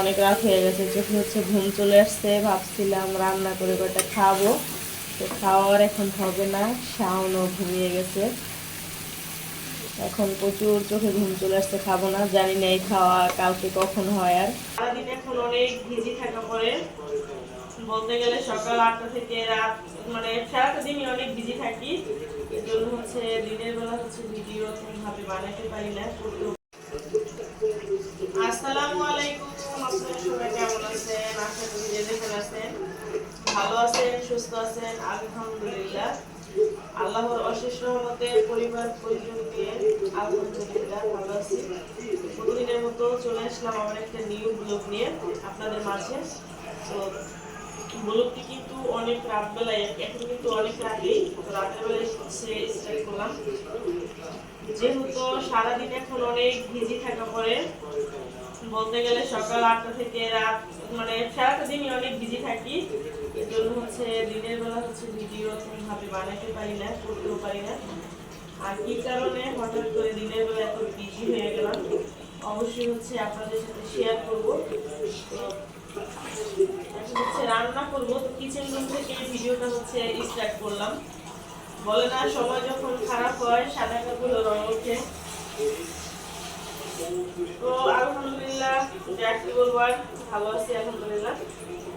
অনেক রাত হয়ে গেছে, চোখে হচ্ছে ঘুম চলে আসছে, ভাবছিলাম রান্না করে কয়টা খাব। তো খাওয়ার এখন হবে না, শাওনও ঘুমিয়ে গেছে। এখন প্রচুর চোখে ঘুম চলে আসছে, খাব না, জানি না এই খাওয়া কালকে কখন হয় আর। সারাদিন এখন অনেক ভিজি থাকা পরে। বলতে গেলে সকাল আটটা থেকে রাত মানে সারাটা দিনই অনেক বিজি থাকি। এর জন্য হচ্ছে দিনের বেলা হচ্ছে ভিডিও ভাবে বানাতে পারি না। আসসালামু আলাইকুম আপনারা সবাই কেমন আছেন আশা করি যে যেখানে আছেন ভালো আছেন, সুস্থ আছেন? আলহামদুলিল্লাহ। আল্লাহর অশেষ রহমতে পরিবার, পরিজন নিয়ে আলহামদুলিল্লাহ ভালো আছি। প্রতিদিনের মতো চলে আসলাম আমার একটা নিউ ব্লগ নিয়ে আপনাদের মাঝে। তো ব্লগটি কিন্তু অনেক রাত বেলায় এখন কিন্তু অনেক রাতেই। রাতের বেলায় সে স্টার্ট করলাম। যেহেতু সারাদিন এখন অনেক ভিজি থাকা পরে, বলতে গেলে সকাল আটটা থেকে রাত মানে সারাটা দিনই অনেক বিজি থাকি। এর হচ্ছে দিনের বেলা হচ্ছে ভিডিও ভাবে বানাতে পারি না, করতেও পারি না। আর কি কারণে হঠাৎ করে দিনের বেলা এত বিজি হয়ে গেলাম, অবশ্যই হচ্ছে আপনাদের সাথে শেয়ার করব। হচ্ছে রান্না করব। তো কিচেন রুম থেকে ভিডিওটা হচ্ছে স্টার্ট করলাম। বলে না, সময় যখন খারাপ হয়, সাদা কাপড় রং ওঠে। তো আলহামদুলিল্লাহ যা কি ভালো আছি আলহামদুলিল্লাহ।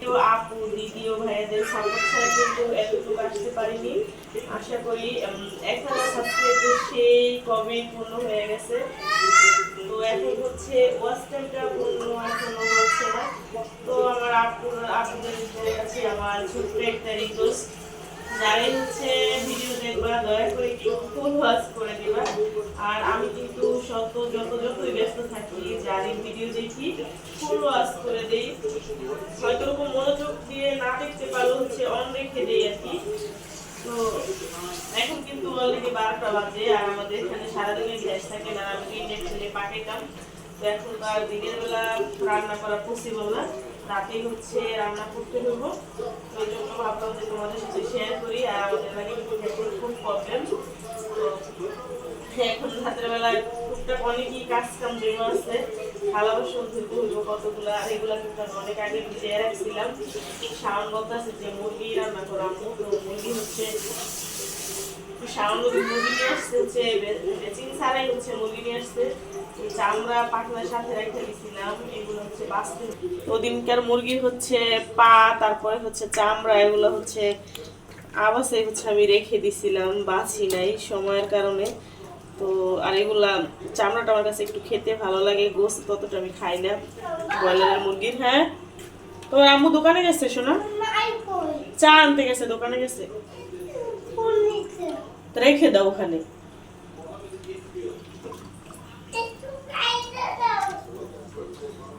কেউ আপু দিদি ও সাপোর্ট ছাড়া কিন্তু এতটুকু আসতে পারিনি। আশা করি এক হাজার সাবস্ক্রাইবার সেই কবে পূর্ণ হয়ে গেছে। তো এখন হচ্ছে ওয়াচ টাইমটা পূর্ণ এখনও হচ্ছে না। তো আমার আপুর, আপুদের কাছে আমার ছোট্ট একটা রিকোয়েস্ট যারাই হচ্ছে ভিডিও দেখবা, দয়া করে একটু ফুল ওয়াচ করে দিবা। আর আমি কিন্তু শত যত, যতই ব্যস্ত থাকি, যারই ভিডিও দেখি ফুল ওয়াচ করে দেই। হয়তো ওরকম মনোযোগ দিয়ে না দেখতে পারলে হচ্ছে অন রেখে দেই আর কি। তো এখন কিন্তু অলরেডি বারোটা বাজে, আর আমাদের এখানে সারাদিনের গ্যাস থাকে না আমি ইন্ডাকশনে পাঠাইতাম। তো এখন আর দিনের বেলা রান্না করা পসিবল না। রাতেই হচ্ছে রান্না করতে হইব এই জন্য ভাবলাম যে তোমাদের সাথে শেয়ার করি, আর আমাদের এখন খুব প্রবলেম তো এখন রাতের বেলা টুকটাক অনেকই কাজ কাম জমা আছে। থালা বাসন ধুতে হইব কতগুলো, আর এগুলো আমি অনেক আগে ভিজিয়ে রাখছিলাম। শাওন বলতে আছে যে মুরগি রান্না করা, মুরগি হচ্ছে শাওন মুরগি নিয়ে আসছে, হচ্ছে ছাড়াই হচ্ছে মুরগি নিয়ে আসছে। চামড়া পাখনার সাথে রেখে বাঁচতে ওদিনকার মুরগির হচ্ছে পা, তারপরে হচ্ছে চামড়া, এগুলো হচ্ছে আবাসে হচ্ছে আমি রেখে দিছিলাম, বাছি নাই সময়ের কারণে। তো, আর এগুলা চামড়াটা আমার কাছে একটু খেতে ভালো লাগে, গোস ততটা আমি খাই না। ব্রয়লারের মুরগির হ্যাঁ? তোমার আম্মু দোকানে গেছে শোনা চা আনতে গেছে, দোকানে গেছে? তো রেখে দাও ওখানে।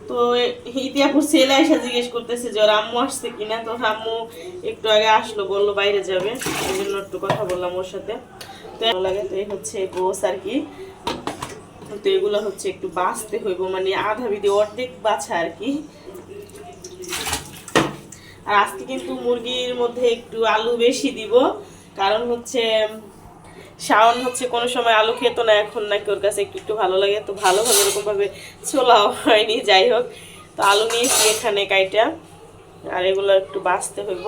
তো ইতিহাপুর ছেলে এসে জিজ্ঞেস করতেছে যে, ওর আম্মু আসছে কিনা? তো আম্মু একটু আগে আসলো, বলল বাইরে যাবে। জন্য একটু কথা বললাম ওর সাথে। তো লাগে, তো এই হচ্ছে গোস আর কি। তো এগুলো হচ্ছে একটু বাঁচতে হইব মানে আধা বিধি অর্ধেক বাছা আর কি। আর আজকে কিন্তু মুরগির মধ্যে একটু আলু বেশি দিব। কারণ হচ্ছে, শাওন হচ্ছে কোনো সময় আলু খেত না, এখন নাকি ওর কাছে একটু একটু ভালো লাগে, তো ভালোভাবে এরকমভাবে ছোলাও হয়নি, যাই হোক। তো আলু নিয়েছি এখানে কাইটা, আর এগুলো একটু বাঁচতে হইব।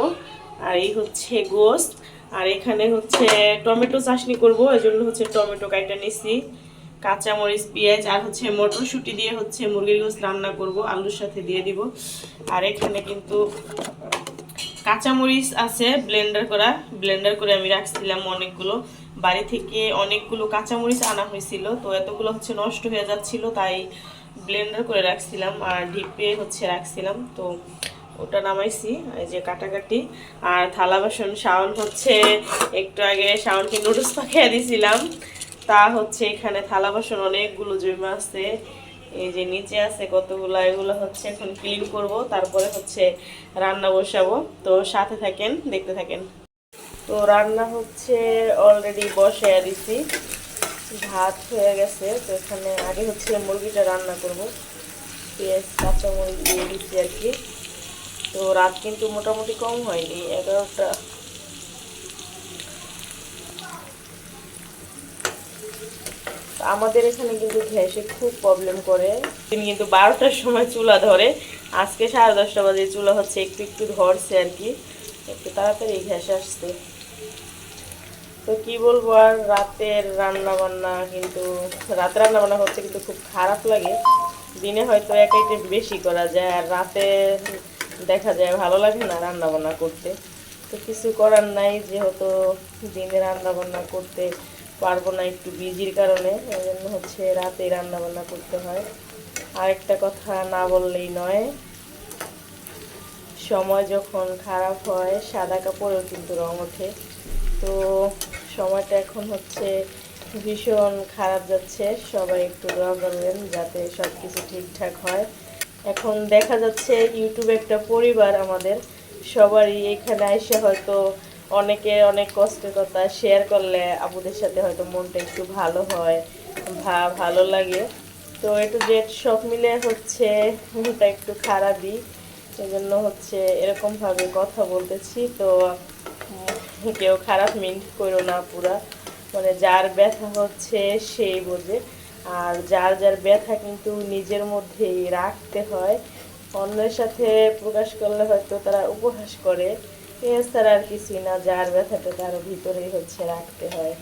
আর এই হচ্ছে গোস্ত, আর এখানে হচ্ছে টমেটো চাটনি করব, এই জন্য হচ্ছে টমেটো কাইটা নিছি। কাঁচামরিচ, পেঁয়াজ, আর হচ্ছে মটরশুঁটি দিয়ে হচ্ছে মুরগির গোস্ত রান্না করব, আলুর সাথে দিয়ে দিব। আর এখানে কিন্তু কাঁচামরিচ আছে ব্লেন্ডার করা। ব্লেন্ডার করে আমি রাখছিলাম অনেকগুলো। বাড়ি থেকে অনেকগুলো কাঁচামরিচ আনা হয়েছিল, তো এতগুলো হচ্ছে নষ্ট হয়ে যাচ্ছিল, তাই ব্লেন্ডার করে রাখছিলাম আর ডিপে হচ্ছে রাখছিলাম, তো ওটা নামাইছি, এই যে কাটাকাটি। আর থালা বাসন, শাওন হচ্ছে, একটু আগে শাওনকে নুডলস পাঠিয়ে দিয়েছিলাম তা হচ্ছে এখানে থালা বাসন অনেকগুলো জমে আছে। এই যে নিচে আছে কতগুলো, এগুলো হচ্ছে এখন ক্লিন করব, তারপরে হচ্ছে রান্না বসাবো। তো সাথে থাকেন, দেখতে থাকেন। তো রান্না হচ্ছে অলরেডি বসে দিছি। ভাত হয়ে গেছে, তো এখানে আগে হচ্ছে মুরগিটা রান্না করব। পেঁয়াজ, কাঁচামরিচ দিয়ে দিচ্ছি আর কি। তো রাত কিন্তু মোটামুটি কম হয়নি, এগারোটা আমাদের এখানে কিন্তু গ্যাসে খুব প্রবলেম করে। তিনি কিন্তু বারোটার সময় চুলা ধরে। আজকে সাড়ে দশটা বাজে, চুলা হচ্ছে একটু একটু ধরছে আর কি। একটু তাড়াতাড়ি গ্যাস আসছে। তো কি বলব আর, রাতের রান্না বান্না কিন্তু রাতে রান্না বান্না হচ্ছে কিন্তু খুব খারাপ লাগে। দিনে হয়তো এক আইটেম বেশি করা যায়, আর রাতে দেখা যায় ভালো লাগে না রান্না বান্না করতে। তো কিছু করার নাই, যেহেতু দিনে রান্না বান্না করতে পারব না একটু বিজির কারণে এই জন্য হচ্ছে রাতে রান্না বান্না করতে হয়। আরেকটা কথা না বললেই নয়, সময় যখন খারাপ হয়, সাদা কাপড়েও কিন্তু রং ওঠে। তো সময়টা এখন হচ্ছে ভীষণ খারাপ যাচ্ছে, সবাই একটু দোয়া করবেন যাতে সব কিছু ঠিকঠাক হয়। এখন দেখা যাচ্ছে ইউটিউবে একটা পরিবার আমাদের, সবারই এখানে এসে হয়তো অনেকে অনেক কষ্টের কথা শেয়ার করলে আপুদের সাথে হয়তো মনটা একটু ভালো হয়, ভা, ভালো লাগে। তো একটু জেট সব মিলে হচ্ছে মনটা একটু খারাপই। এই জন্য হচ্ছে এরকমভাবে কথা বলতেছি। তো কেউ খারাপ মিন্ট করো না পুরা মানে যার ব্যথা হচ্ছে সেই বোঝে। আর যার যার ব্যথা কিন্তু নিজের মধ্যেই রাখতে হয়। অন্যের সাথে প্রকাশ করলে হয়তো তারা উপহাস করে। এছাড়া আর কিছুই না, যার ব্যথাটা তার ভিতরেই হচ্ছে, রাখতে হয়।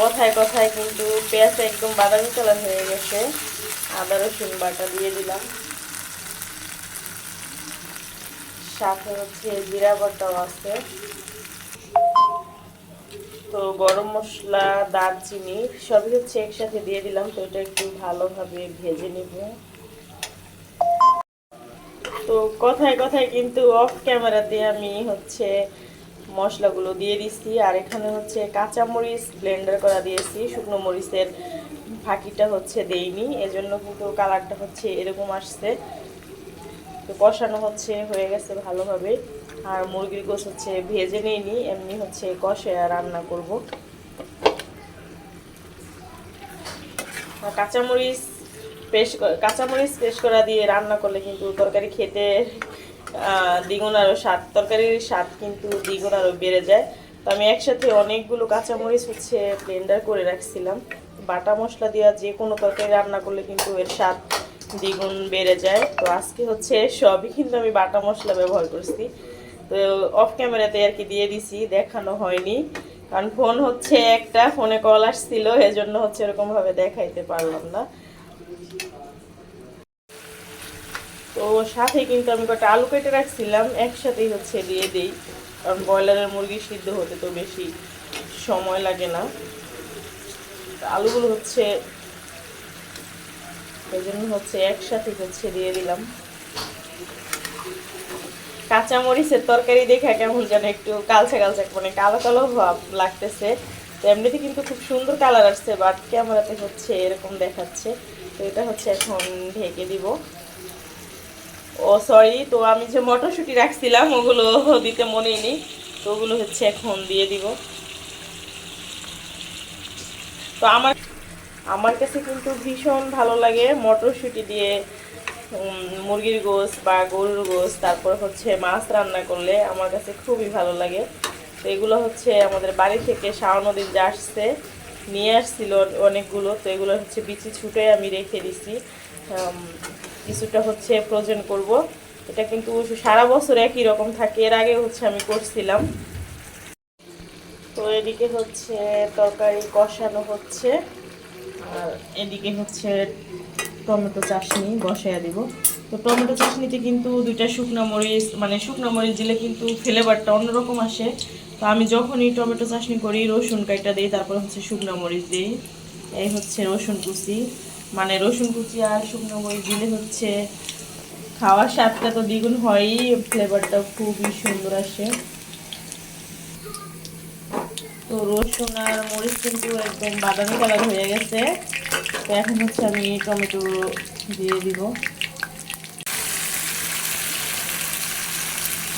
কথায় কথায় কিন্তু পেঁয়াজ একদম বাদামি কালার হয়ে গেছে। আদা, রসুন বাটা দিয়ে দিলাম। সাথে হচ্ছে জিরা বাটাও আছে। তো গরম মশলা, দারচিনি সবই হচ্ছে একসাথে দিয়ে দিলাম, তো এটা একটু ভালোভাবে ভেজে নিব। তো কথায় কথায় কিন্তু অফ ক্যামেরাতে আমি হচ্ছে মশলাগুলো দিয়ে দিচ্ছি আর এখানে হচ্ছে কাঁচা মরিচ ব্লেন্ডার করা দিয়েছি। শুকনো মরিচের ফাঁকিটা হচ্ছে দেইনি। এজন্য কিন্তু কালারটা হচ্ছে এরকম আসছে। তো কষানো হচ্ছে, হয়ে গেছে ভালোভাবে। আর মুরগির গোস হচ্ছে ভেজে নিইনি, এমনি হচ্ছে কষে রান্না করব। কাঁচামরিচ পেস্ট কাঁচামরিচ পেস্ট করা দিয়ে রান্না করলে কিন্তু তরকারি খেতে দ্বিগুণ আরও স্বাদ, তরকারির স্বাদ কিন্তু দ্বিগুণ আরও বেড়ে যায়। তো আমি একসাথে অনেকগুলো কাঁচামরিচ হচ্ছে ব্লেন্ডার করে রাখছিলাম। বাটা মশলা দেওয়া যে কোনো তরকারি রান্না করলে কিন্তু এর স্বাদ দ্বিগুণ বেড়ে যায়। তো আজকে হচ্ছে সবই কিন্তু আমি বাটা মশলা ব্যবহার করছি। তো অফ ক্যামেরাতে আর কি দিয়ে দিছি, দেখানো হয়নি। কারণ ফোন হচ্ছে একটা ফোনে কল আসছিল, এজন্য হচ্ছে এরকমভাবে দেখাইতে পারলাম না। তো সাথে কিন্তু আমি কটা আলু কেটে রাখছিলাম। একসাথেই হচ্ছে দিয়ে দিই। কারণ ব্রয়লারের মুরগি সিদ্ধ হতে তো বেশি সময় লাগে না। আলুগুলো হচ্ছে এই জন্য হচ্ছে একসাথে হচ্ছে দিয়ে দিলাম। কাঁচামরিচের তরকারি দেখা কেমন যেন একটু কালচে কালচে মানে কালো কালো ভাব লাগতেছে। তো এমনিতে কিন্তু খুব সুন্দর কালার আসছে বাট ক্যামেরাতে হচ্ছে এরকম দেখাচ্ছে। তো এটা হচ্ছে এখন ঢেকে দিব। ও সরি তো আমি যে মটরশুঁটি রাখছিলাম, ওগুলো দিতে মনে নেই। তো ওগুলো হচ্ছে এখন দিয়ে দিব। তো আমার আমার কাছে কিন্তু ভীষণ ভালো লাগে মটরশুঁটি দিয়ে মুরগির গোস বা গরুর গোস তারপর হচ্ছে মাছ রান্না করলে আমার কাছে খুবই ভালো লাগে। তো এগুলো হচ্ছে আমাদের বাড়ি থেকে শাওন নদীর যে আসছে, নিয়ে আসছিল অনেকগুলো, তো এগুলো হচ্ছে বিচি ছুটে আমি রেখে দিছি। কিছুটা হচ্ছে ফ্রোজেন করব। এটা কিন্তু সারা বছর একই রকম থাকে, এর আগে হচ্ছে আমি করছিলাম। তো এদিকে হচ্ছে তরকারি কষানো হচ্ছে। আর এদিকে হচ্ছে টমেটো চাশনি বসাইয়া দিব। তো টমেটো চাশনিতে কিন্তু দুইটা শুকনো মরিচ মানে শুকনো মরিচ দিলে কিন্তু ফ্লেভারটা অন্যরকম আসে। তো আমি যখনই টমেটো চাশনি করি, রসুন কাইটা দিই, তারপর হচ্ছে শুকনো মরিচ দিই। এই হচ্ছে রসুন কুচি। মানে রসুন কুচি আর শুকনো মরিচ দিলে হচ্ছে খাওয়ার স্বাদটা তো দ্বিগুণ হয়ই ফ্লেভারটা খুবই সুন্দর আসে। তো রসুন আর মরিচ কিন্তু একদম বাদামি কালার হয়ে গেছে। তো এখন হচ্ছে আমি টমেটো দিয়ে দিব।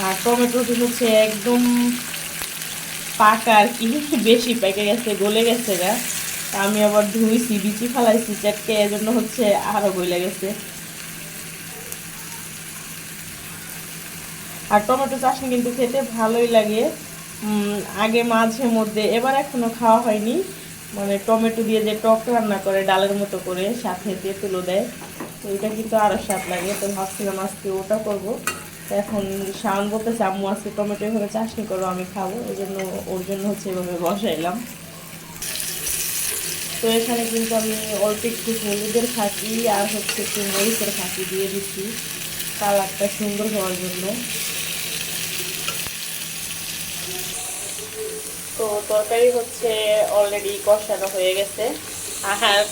আর টমেটোটি হচ্ছে একদম পাকা আর কি, বেশি পেকে গেছে, গলে গেছে গা। আমি আবার ধুইছি বিচি ফালাইছি চাটকে এজন্য হচ্ছে আরও গলে গেছে। আর টমেটো চাটনি কিন্তু খেতে ভালোই লাগে। আগে মাঝে মধ্যে, এবার এখনও খাওয়া হয়নি। মানে টমেটো দিয়ে যে টক রান্না করে, ডালের মতো করে, সাথে তেঁতুলো দেয়। তো এটা কিন্তু আরও স্বাদ লাগে, তো ভাবছিলাম আজকে ওটা করব। এখন শাওন বলতেছে, আম্মু, আজকে টমেটো এভাবে চাটনি করো, আমি খাব। ওই জন্য ওর জন্য হচ্ছে এভাবে বসাইলাম। তো এখানে কিন্তু আমি অল্প একটু হলুদের ফাঁকি আর হচ্ছে একটু মরিচের ফাঁকি দিয়ে দিচ্ছি। কালারটা সুন্দর হওয়ার জন্য। তো তরকারি হচ্ছে অলরেডি কষানো হয়ে গেছে। আর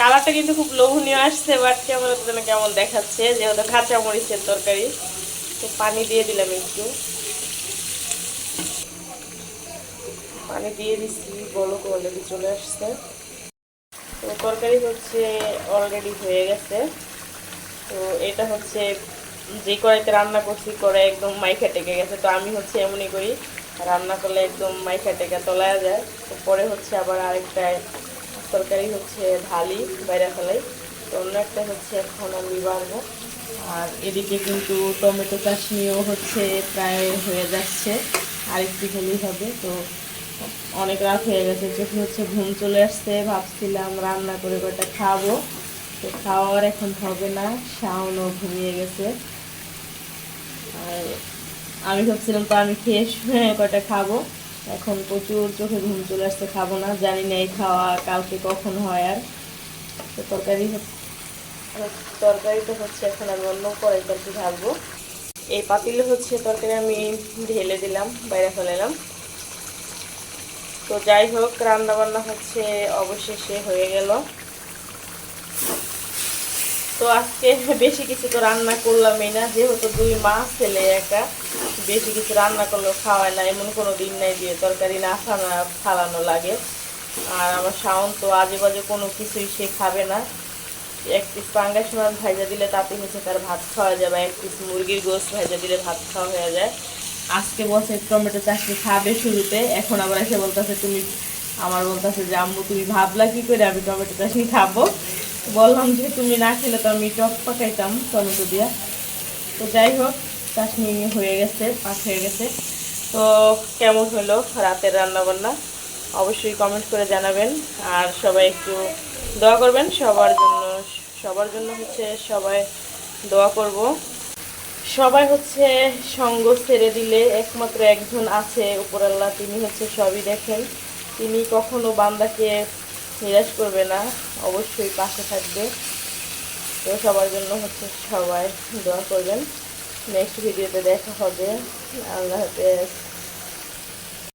কালারটা কিন্তু খুব লোভনীয় আসছে বাট কেমন যেন কেমন দেখাচ্ছে, যেহেতু কাঁচা মরিচের তরকারি। তো পানি দিয়ে দিলাম একটু। পানি দিয়ে দিচ্ছি বলো অলরেডি চলে আসছে। তো তরকারি হচ্ছে অলরেডি হয়ে গেছে। তো এটা হচ্ছে যে কড়াইতে রান্না করছি কড়াই একদম মাইখা টেকে গেছে। তো আমি হচ্ছে এমনই করি, রান্না করলে একদম মাইখা টেকা তলায় যায়। তো পরে হচ্ছে আবার আরেকটা তরকারি হচ্ছে ঢালি বাইরে ফেলাই। তো অন্য একটা হচ্ছে এখন আমি বাড়বো। আর এদিকে কিন্তু টমেটো চাটনিও হচ্ছে প্রায় হয়ে যাচ্ছে। আর একটু হলেই হবে, তো অনেক রাত হয়ে গেছে, চোখে হচ্ছে ঘুম চলে আসছে, ভাবছিলাম রান্না করে কটা খাব। তো খাওয়ার এখন হবে না, শাওনও ঘুমিয়ে গেছে। আর আমি ভাবছিলাম তো আমি খেয়ে শুয়ে কটা খাব। এখন প্রচুর চোখে ঘুম চলে আসছে, খাব না। জানি না এই খাওয়া কালকে কখন হয় আর। তো তরকারি তরকারি তো হচ্ছে এখন আমি অন্য কড়াই তরকারি ঢালবো এই পাতিলে হচ্ছে তরকারি আমি ঢেলে দিলাম, বাইরে ফেলালাম তো যাই হোক, রান্নাবান্না হচ্ছে অবশেষে হয়ে গেল। তো আজকে বেশি কিছু তো রান্না করলামই না, যেহেতু দুই মাস ছেলে একা, বেশি কিছু রান্না করলেও খাওয়ায় না, এমন কোনো দিন নাই দিয়ে তরকারি না ফালানো লাগে। আর আমার শাওন তো আজে বাজে কোনো কিছুই সে খাবে না। এক পিস পাঙ্গাস মাছ ভাজা দিলে তাতে হচ্ছে তার ভাত খাওয়া যায় বা এক পিস মুরগির গোস ভাজা দিলে ভাত খাওয়া হয়ে যায়। আজকে বসে টমেটো চাটনি খাবে শুরুতে, এখন আবার এসে বলতেছে, তুমি আমার বলতেছে যে, আম্মু, তুমি ভাবলা কি করে আমি টমেটো চাটনি খাব? বললাম যে, তুমি না খেলে তো আমি টক পাকাইতাম টমেটো দিয়া। তো যাই হোক, চাটনি হয়ে গেছে, পাক হয়ে গেছে। তো কেমন হলো রাতের রান্না বান্না অবশ্যই কমেন্ট করে জানাবেন। আর সবাই একটু দোয়া করবেন, সবার জন্য সবার জন্য হচ্ছে সবাই দোয়া করব। সবাই হচ্ছে সঙ্গ ছেড়ে দিলে একমাত্র একজন আছে উপরাল্লাহ তিনি হচ্ছে সবই দেখেন। তিনি কখনো বান্দাকে নিরাশ করবে না, অবশ্যই পাশে থাকবে। তো সবার জন্য হচ্ছে সবাই দোয়া করবেন। নেক্সট ভিডিওতে দেখা হবে। আল্লাহ হাফেজ।